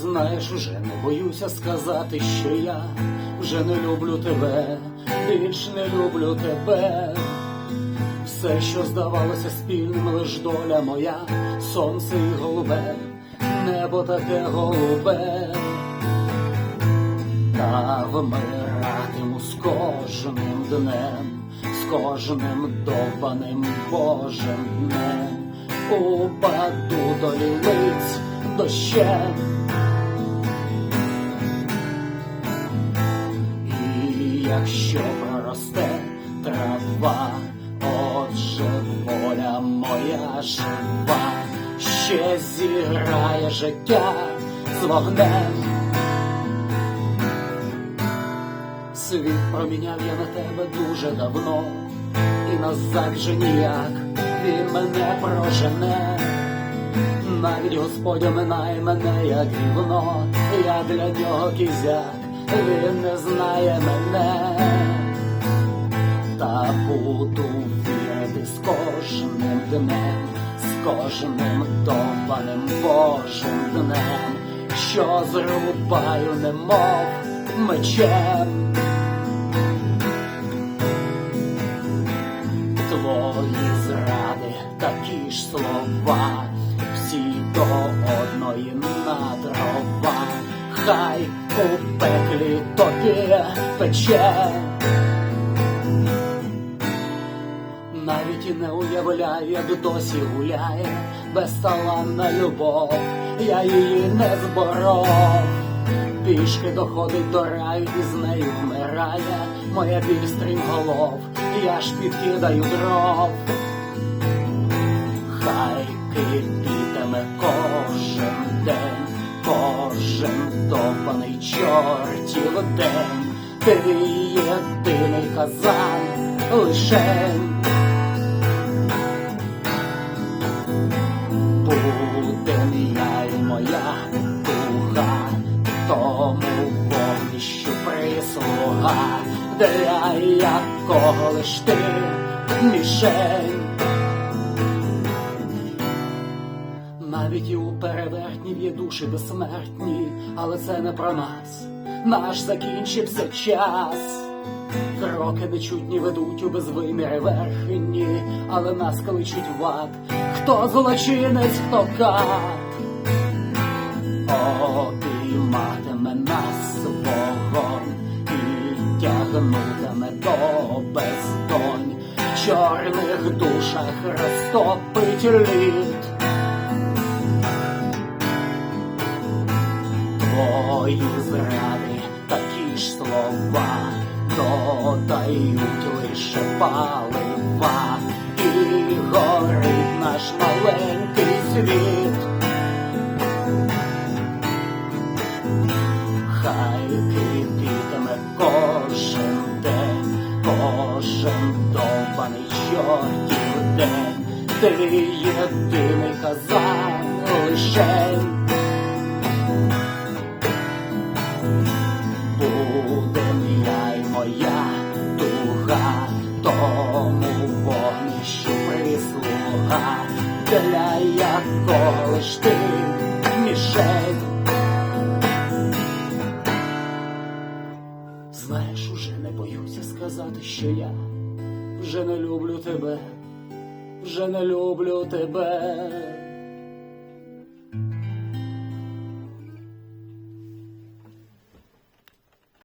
Знаєш, уже не боюся сказати, що я вже не люблю тебе, більш не люблю тебе. Все, що здавалося спільним, лиш доля моя, сонце і голубе, небо таке голубе, та вмиратиму з кожним днем, з кожним довбаним Божим днем, упаду до лілиць дощем. Якщо проросте трава, отже воля моя жива, ще зіграє життя з вогнем. Світ проміняв я на тебе дуже давно, і назад вже ніяк він мене прожене. Навіть Господь оминає мене, як гівно, я для нього кізяк, він не знає мене, та буду вірити з кожним днем, з кожним довбаним Божим днем, що зрубаю, немов мечем. Твої зради, такі ж слова, всі до одної на дрова, хай у пеклі тобі пече. Навіть і не уявляю, як досі гуляє безталанна любов, я її не зборов. Пішки доходить до раю і з нею вмирає моя біль стрімголов, я ж підкидаю дров. Хай кипітиме кожен день, кожен довбаний чортів день, ти єдиний казан лишень. Будем я і моя духа, тому вогнищу прислуга, для якого лиш ти мішень. Навіть і у перевертнів є душі безсмертні, але це не про нас. Наш закінчився час. Кроки нечутні ведуть у безвиміри верхні, але нас кличуть в ад. Хто злочинець, хто кат. Обійматиме нас вогонь і тягнутиме до бездонь. В чорних душах розтопить лід. Твої зради, такі ж слова, додають лише палива, і горить наш маленький світ. Хай кипітиме кожен день, кожен довбаний чортів день, ти єдиний казан лишень. Для якого лиш ти мішень. Знаєш, уже не боюся сказати, що я вже не люблю тебе, вже не люблю тебе.